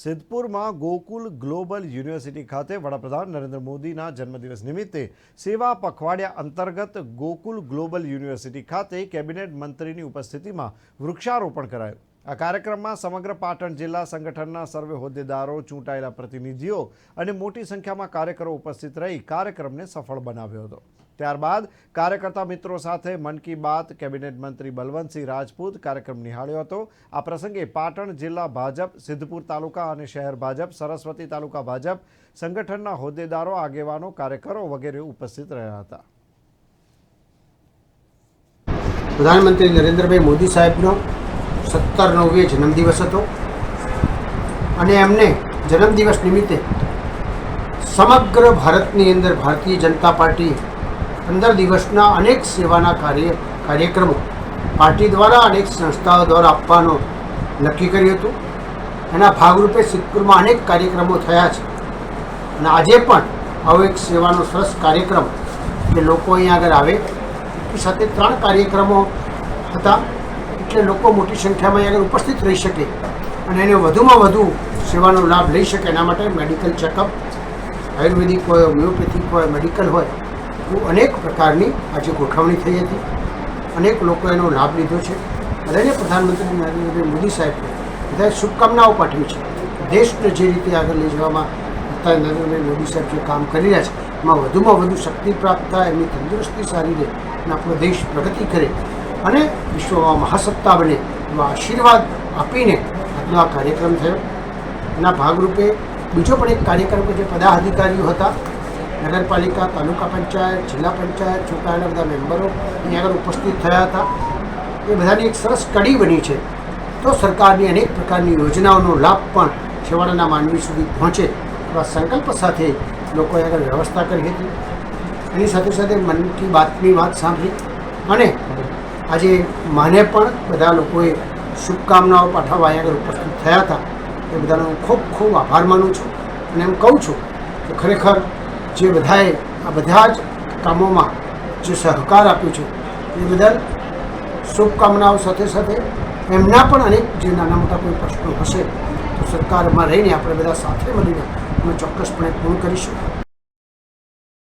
સિદ્ધપુરમાં Gokul global university ખાતે વડાપ્રધાન નરેન્દ્ર મોદીના જન્મદિવસ નિમિત્તે સેવા પખવાડિયા અંતર્ગત ગોકુલ ગ્લોબલ યુનિવર્સિટી ખાતે કેબિનેટ મંત્રીની ઉપસ્થિતિમાં વૃક્ષારોપણ કરાયું. આ કાર્યક્રમમાં સમગ્ર પાટણ જિલ્લા સંગઠનના સર્વે હોદ્દેદારો, ચૂંટાયેલા પ્રતિનિધિઓ અને મોટી સંખ્યામાં કાર્યકરો ઉપસ્થિત રહી કાર્યક્રમને સફળ બનાવ્યો હતો. ત્યારબાદ કાર્યકર્તા મિત્રો સાથે મન કી બાત કેબિનેટ મંત્રી બલવંતસિંહ રાજપૂત કાર્યક્રમ નિહાળ્યો હતો. આ પ્રસંગે પાટણ જિલ્લા ભાજપ, સિદ્ધપુર તાલુકા અને શહેર ભાજપ, સરસ્વતી તાલુકા ભાજપ સંગઠનના હોદ્દેદારો, આગેવાનો, કાર્યકરો વગેરે ઉપસ્થિત રહ્યા હતા. પ્રધાનમંત્રી નરેન્દ્રભાઈ મોદી સાહેબનો સત્તર નવે જન્મદિવસ હતો. અને એમને જન્મદિવસ નિમિત્તે સમગ્ર ભારતની અંદર ભારતીય જનતા પાર્ટી પંદર દિવસના અનેક સેવાના કાર્ય, કાર્યક્રમો પાર્ટી દ્વારા અનેક સંસ્થાઓ દ્વારા આપવાનો નક્કી કર્યું હતું. એના ભાગરૂપે સિદ્ધપુરમાં અનેક કાર્યક્રમો થયા છે. અને આજે પણ આવો એક સેવાનો સરસ કાર્યક્રમ કે લોકો અહીંયા આગળ આવે. સાથે ત્રણ કાર્યક્રમો હતા. એટલે લોકો મોટી સંખ્યામાં આગળ ઉપસ્થિત રહી શકે અને એને વધુમાં વધુ સેવાનો લાભ લઈ શકે એના માટે મેડિકલ ચેકઅપ, આયુર્વેદિક હોય, હોમિયોપેથિક હોય, મેડિકલ હોય, એવું અનેક પ્રકારની આજે ગોઠવણી થઈ હતી. અનેક લોકો એનો લાભ લીધો છે. બધાને પ્રધાનમંત્રી નરેન્દ્ર મોદી સાહેબને બધાએ શુભકામનાઓ પાઠવી છે. દેશને જે રીતે આગળ લઈ જવામાં અત્યારે નરેન્દ્રભાઈ મોદી સાહેબ જે કામ કરી રહ્યા છે, એમાં વધુમાં વધુ શક્તિ પ્રાપ્ત થાય, એમની તંદુરસ્તી સારી રહે અને આપણો દેશ પ્રગતિ કરે. અને વિશ્વમાં મહાસત્તા બને એવા આશીર્વાદ આપીને આજનો આ કાર્યક્રમ થયો. એના ભાગરૂપે બીજો પણ એક કાર્યક્રમ કે જે પદાધિકારીઓ હતા, નગરપાલિકા, તાલુકા પંચાયત, જિલ્લા પંચાયત ચૂંટાયેલા બધા મેમ્બરો અહીંયા આગળ ઉપસ્થિત થયા હતા. એ બધાની એક સરસ કડી બની છે. તો સરકારની અનેક પ્રકારની યોજનાઓનો લાભ પણ છેવાડાના માનવી સુધી પહોંચે એવા સંકલ્પ સાથે લોકોએ આગળ વ્યવસ્થા કરી હતી. એની સાથે સાથે મન કી બાતની વાત સાંભળી અને આજે મને પણ બધા લોકોએ શુભકામનાઓ પાઠવવા અહીંયા આગળ ઉપસ્થિત થયા હતા. એ બધાનો હું ખૂબ ખૂબ આભાર માનું છું અને એમ કહું છું કે ખરેખર જે બધાએ આ બધા જ કામોમાં જે સહકાર આપ્યો છે, એ બદલ શુભકામનાઓ સાથે સાથે એમના પણ અનેક જે નાના મોટા કોઈ પ્રશ્નો હશે, તો સરકારમાં રહીને આપણે બધા સાથે મળીને અમે ચોક્કસપણે પૂર્ણ કરીશું.